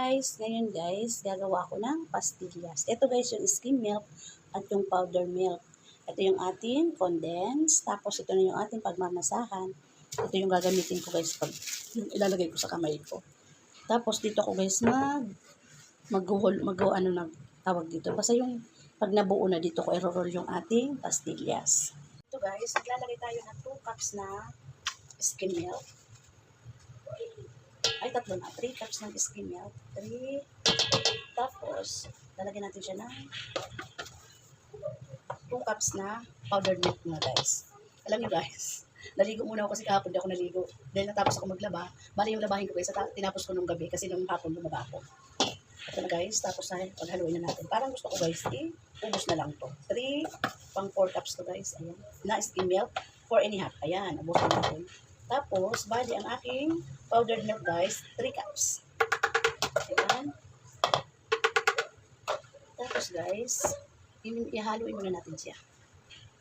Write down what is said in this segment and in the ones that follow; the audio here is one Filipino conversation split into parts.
guys, ngayon guys, gagawa ko ng pastillas. Ito guys yung skim milk at yung powder milk. Ito yung ating condense, tapos ito na yung ating pagmamasahan. Ito yung gagamitin ko guys pag yung ilalagay ko sa kamay ko. Tapos dito ko guys mag mag mag ano nag tawag dito. Basta yung pag nabuo na dito ko i-roll yung ating pastillas. Ito guys, naglalagay tayo ng 2 cups na skim milk. Ay, tatlo na. 3 cups ng skim milk. 3. Tapos, lalagyan natin siya ng 2 cups na powdered milk mga guys. Alam niyo guys, naligo muna ako kasi kahapon di ako naligo. Dahil natapos ako maglaba, bali yung labahin ko guys, tinapos ko nung gabi kasi nung hapon lumaba ako. Ito na guys, tapos na paghaluin na natin. Parang gusto ko guys, eh, ubos na lang to. 3, pang 4 cups to guys. Ayan. Na skim milk, 4 and a half. Ayan, ubos na natin. Tapos, bali ang aking powdered milk guys, 3 cups. Ayan. Tapos guys, ihaluin muna natin siya.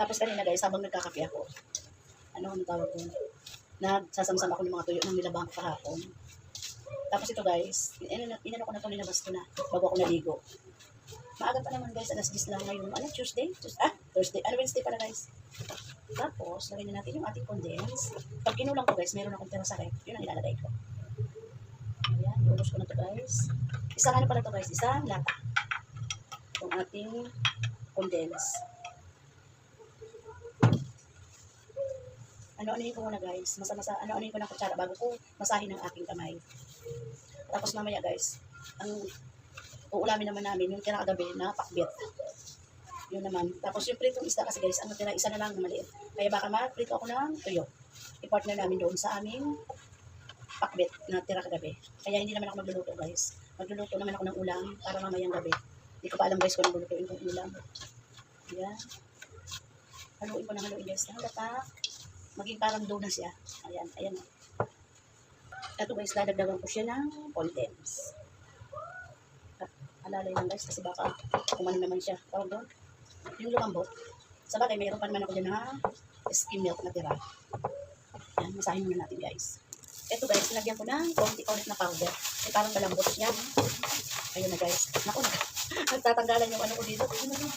Tapos kanina guys, habang nagkakape ako, ano ang tawag ko? Nagsasamsam ako ng mga tuyo ng nilabang kahapon. Tapos ito guys, inano, inano ko na ito, linabas ko na bago ako naligo. Maaga pa naman guys, alas 10 lang ngayon. Ano, Tuesday? Tuesday? Ah, Thursday. Ano, Wednesday pala guys. Tapos, lagyan na natin yung ating condense. Pag kinulang ko guys, meron akong tira sa ref. Yun ang ilalagay ko. Ayan, iubos ko na to guys. Isang ano pala to guys, isang lata. Yung ating condense. Ano-anuhin ko muna guys. Masa-masa, ano-anuhin ko ng kutsara bago ko masahin ang aking kamay. Tapos mamaya guys, ang uulamin naman namin yung kinakagabi na pakbit. Yun naman. Tapos yung pritong isda kasi guys, ang natira isa na lang maliit. Kaya baka ma-prito ako ng tuyo. I-partner namin doon sa aming pakbit na tira kagabi. Kaya hindi naman ako magluluto guys. Magluluto naman ako ng ulam para mamayang gabi. Hindi ko pa alam guys kung anong lulutuin kong ulam. Ayan. Haluin ko na haluin guys. Halata. Maging parang na siya. Ayan, ayan. Ito guys, dadagdagan ko siya ng condense. Alalay lang guys kasi baka kumano naman siya. Tawag doon. Yung lumambot. Sa bagay, mayroon pa naman ako dyan na skim milk na tira. Ayan, masahin muna natin guys. Ito guys, nilagyan ko ng konti ulit na powder. Eh, parang malambot siya. Ayun na guys. Naku na. Nagtatanggalan yung ano ko dito. Ano na?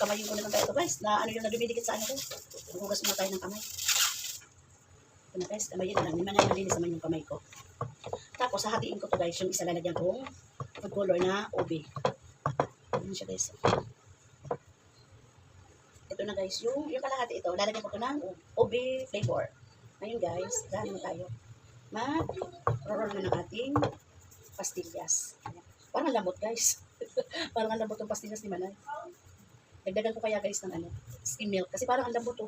Kamayin ko na lang tayo ito guys. Na ano yung nadumidikit sa ano ko. Hugas muna tayo ng kamay. Ito na guys, kamayin na lang. Hindi man na malinis naman yung kamay ko. Tapos, hahatiin ko to guys. Yung isa lalagyan kong color na ube. Ano siya guys. Ito na guys, yung, yung kalahati ito, lalagyan ko to ng ube flavor. Ngayon guys, dahil na tayo. Mag-roll na ng ating pastillas. Ayan. Parang lambot guys. parang ang lambot ng pastillas ni Manay. Dagdagan ko kaya guys ng ano, skim milk. Kasi parang ang lambot to.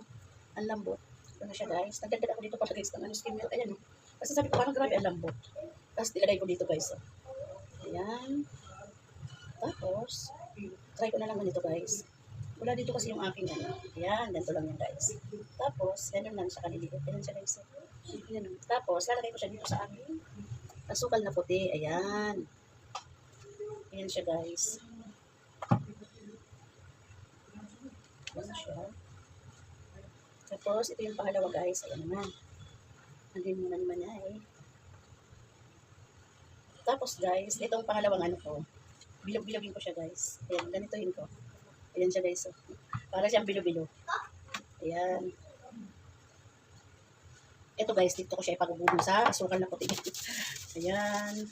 Ang lambot. Ito na siya guys. Nagdagdag ako dito para guys ng ano, skim milk. Ayan. oh. Kasi sabi ko parang grabe ang lambot. Tapos nilagay ko dito guys. Oh. Ayan. Tapos, try ko na lang dito guys. Wala dito kasi yung aking ano. Ayan, ganito lang yan guys. Tapos, ganun lang siya kaliliit. Ayan siya guys. Ayan. Tapos, lalagay ko siya dito sa aking asukal na puti. Ayan. Ayan siya guys. Ayan siya. Tapos, ito yung pangalawa guys. Ayan naman. Andin muna naman na eh. Tapos guys, itong pangalawang ano ko, bilog-bilogin ko siya guys. Ayan, ganitohin ko. Ayan siya guys. Para siyang bilo-bilo. Ayan. Ito guys, dito ko siya ipagubugin sa asukal na puti. Ayan.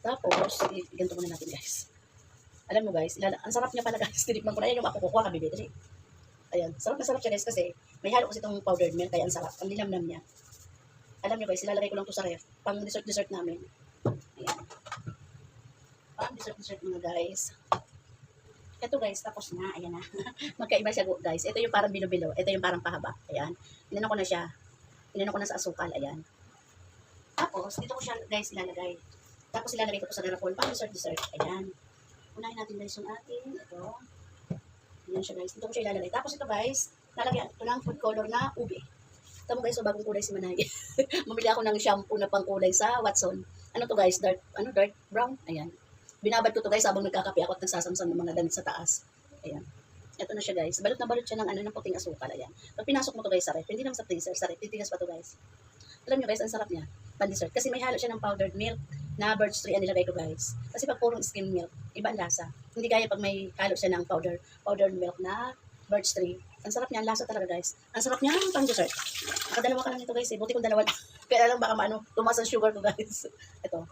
Tapos, ganito muna natin guys. Alam mo guys, ilala- ang sarap niya pala guys. Tinikman ko na yan yung ako kukuha kabibi. Dali. Ayan. Sarap na sarap siya guys kasi may halo kasi itong powdered milk kaya ang sarap. Ang linamnam niya. Alam niyo guys, ilalagay ko lang to sa ref. Pang dessert-dessert namin. Ayan. Pang dessert-dessert mga guys. Ito guys, tapos na. Ayan na. Magkaiba siya guys. Ito yung parang bilo-bilo. Ito yung parang pahaba. Ayan. Inano ko na siya. Inano ko na sa asukal. Ayan. Tapos, dito ko siya guys ilalagay. Tapos ilalagay ko sa garapon. Pang dessert-dessert. Ayan. Unahin natin guys yung ating. Ito. Ayan siya guys. Dito ko siya ilalagay. Tapos ito guys, lalagyan ko ng food color na ube. Mo guys, so bagong kulay si Manay. Mamili ako ng shampoo na pangkulay sa Watson. Ano to guys? Dark, ano, dark brown? Ayan. Binabad ko to guys habang nagkakape ako at nagsasamsam ng mga damit sa taas. Ayan. Ito na siya guys. Balot na balot siya ng ano ng puting asukal. Ayan. Pag pinasok mo to guys sa ref, hindi lang sa freezer, sa ref, titigas pa to guys. Alam nyo guys, ang sarap niya. Pan-dessert. Kasi may halo siya ng powdered milk na birch tree ang nilagay ko guys. Kasi pag purong skim milk, iba ang lasa. Hindi kaya pag may halo siya ng powder, powdered milk na birch tree. Ang sarap niya, ang lasa talaga guys. Ang sarap niya pang dessert. Nakadalawa ka lang ito guys eh. Buti kong dalawa lang. Kaya lang baka maano, tumaas ang sugar ko guys. Ito.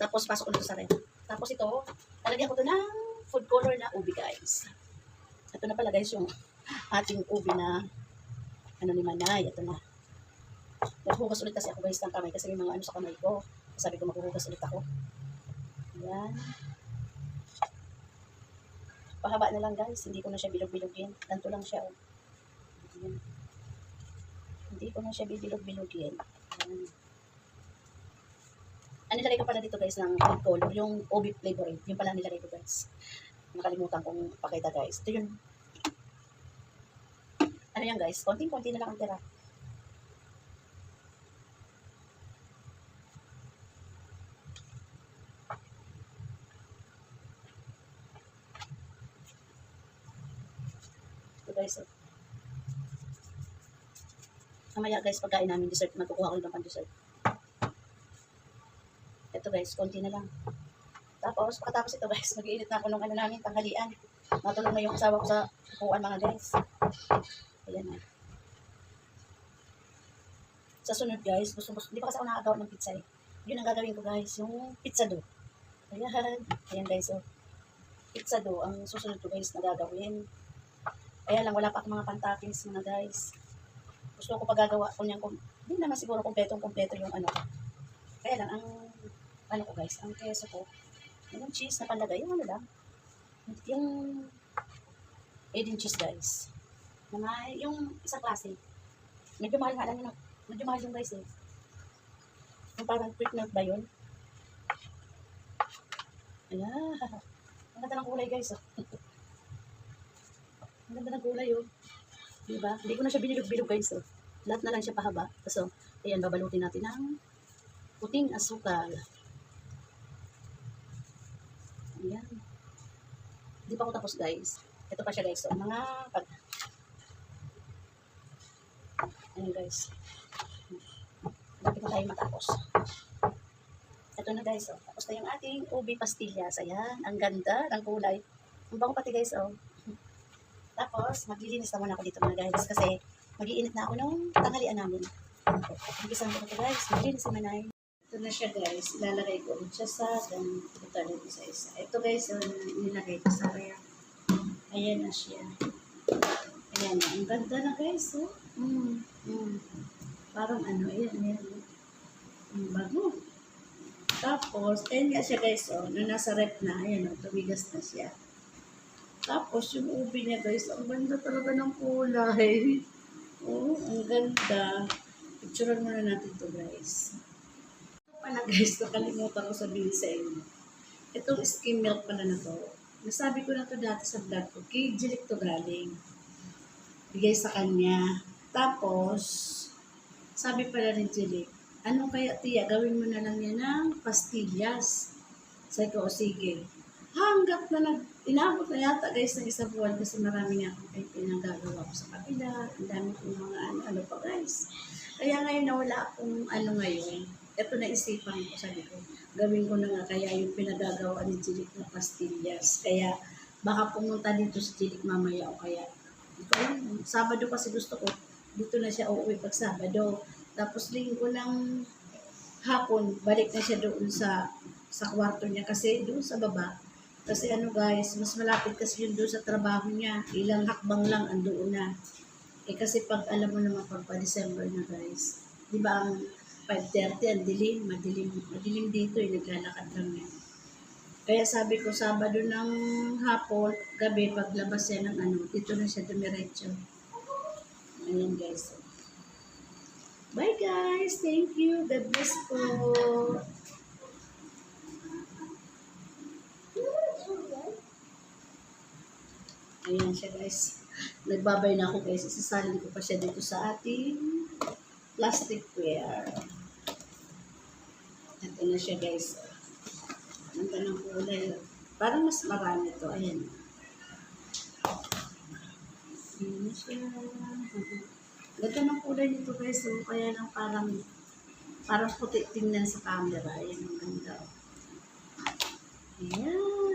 Tapos pasok ko nito sa ref. Tapos ito, lalagyan ko ito ng food color na ubi guys. Ito na pala guys yung ating ubi na ano ni Manay. Ito na. Naghugas ulit kasi ako guys ng kamay kasi may mga ano sa kamay ko. Sabi ko maghuhugas ulit ako. Ayan. Pahaba na lang guys. Hindi ko na siya bilog-bilogin. Ganito lang siya. Oh. Hindi ko na siya bibilog-bilogin. Ayan. Ano nilagay ko pala dito guys ng color. Yung OB flavor. Yung pala nilagay ko guys. Nakalimutan kong pakita guys. Ito yun. Ano yan guys? Konting-konti na lang ang tira. Ito guys. Oh. Mamaya guys, pagkain namin dessert, magkukuha ko ng pang dessert. Ito guys, konti na lang. Tapos, pagkatapos ito guys, mag-iinit na ako ng ano namin, tanghalian. Matulog na yung asawa ko sa upuan mga guys. Ayan na. Sa sunod guys, gusto, gusto, hindi pa kasi ako nakagawa ng pizza eh. Yun ang gagawin ko guys, yung pizza dough. Ayan. Ayan guys, oh. Pizza dough, ang susunod ko guys na gagawin. Kaya lang, wala pa akong mga pantakins mga guys. Gusto ko pagagawa ko niyan kung, hindi naman siguro kompletong kompleto yung ano ko. Kaya lang, ang, ano ko guys, ang keso ko, yung cheese na panlagay, yung ano lang, yung Eden cheese guys. Na may, yung isang klase. Medyo mahal nga lang yun. Medyo mahal yung guys eh. Yung parang quick milk ba yun? Ayan. Ang ganda ng kulay guys. Oh. Ang ganda ng kulay oh. Diba? Hindi ko na siya binilog-bilog guys. Oh. Lahat na lang siya pahaba. So, ayan, babalutin natin ng puting asukal. Ayan. Hindi pa ako tapos guys. Ito pa siya guys. So, mga pag... Ayan guys. Lapit na tayo matapos. Ito na guys. Oh. Tapos na yung ating ubi pastillas. Ayan. Ang ganda ng kulay. Ang bango pati guys. Oh. Tapos, maglilinis naman ako dito mga guys. Kasi, mag-iinit na ako nung tanghalian namin. Umpisan ko na ito guys. Maglinis naman ay. Ito na siya guys. Ilalagay ko siya sa ganito rin isa-isa. Ito guys, yung nilagay ko sa ref. Ayan na siya. Ayan na. Ang ganda na guys. Oh. Mm, mm. Parang ano, ayan, ayan. Ang bago. Tapos, ayan nga siya guys, oh, na nasa rep na, ayan, oh, tumigas na siya. Tapos, yung ubi niya guys, ang ganda talaga ng kulay. Oh, ang ganda. Picturean muna natin to guys. Ito pala guys, nakalimutan ko sabihin sa inyo. Itong skim milk pala na to. Nasabi ko na to dati sa vlog ko. Kay Jilik to galing. Bigay sa kanya. Tapos, sabi pala ni Jilik, anong kaya tiya, gawin mo na lang yan ng pastillas. Sabi ko, o sige. Hanggat na nag, inabot na yata guys ng isang buwan kasi marami nga akong ay pinagagawa ko sa kabila. Ang dami kong mga ano, ano pa guys. Kaya ngayon nawala akong ano ngayon. Ito na isipan ko, sabi ko, gawin ko na nga kaya yung pinagagawa ni Jilik na pastillas. Kaya baka pumunta dito si Jilik mamaya o kaya ito yun, Sabado kasi gusto ko, dito na siya uuwi pag Sabado. Tapos linggo ng hapon, balik na siya doon sa sa kwarto niya kasi doon sa baba. Kasi ano guys, mas malapit kasi yun doon sa trabaho niya. Ilang hakbang lang andoon na. Eh kasi pag alam mo naman pag pa December na guys, di ba ang 5.30 ang dilim, madilim, madilim dito eh, naglalakad lang yan. Kaya sabi ko, Sabado ng hapon, gabi, paglabas yan ng ano, dito na siya dumiretso. Ayan guys. Bye guys. Thank you. God bless po. Ayan siya guys. Nagbabay na ako guys. Isasalin ko pa siya dito sa ating plasticware. Ito na siya guys. Ang ganang kulay. Parang mas marami to. Ayan. Ayan na siya. Ganda ng kulay nito guys. So, kaya lang parang parang puti tingnan sa camera. Ayan ang ganda. Ayan.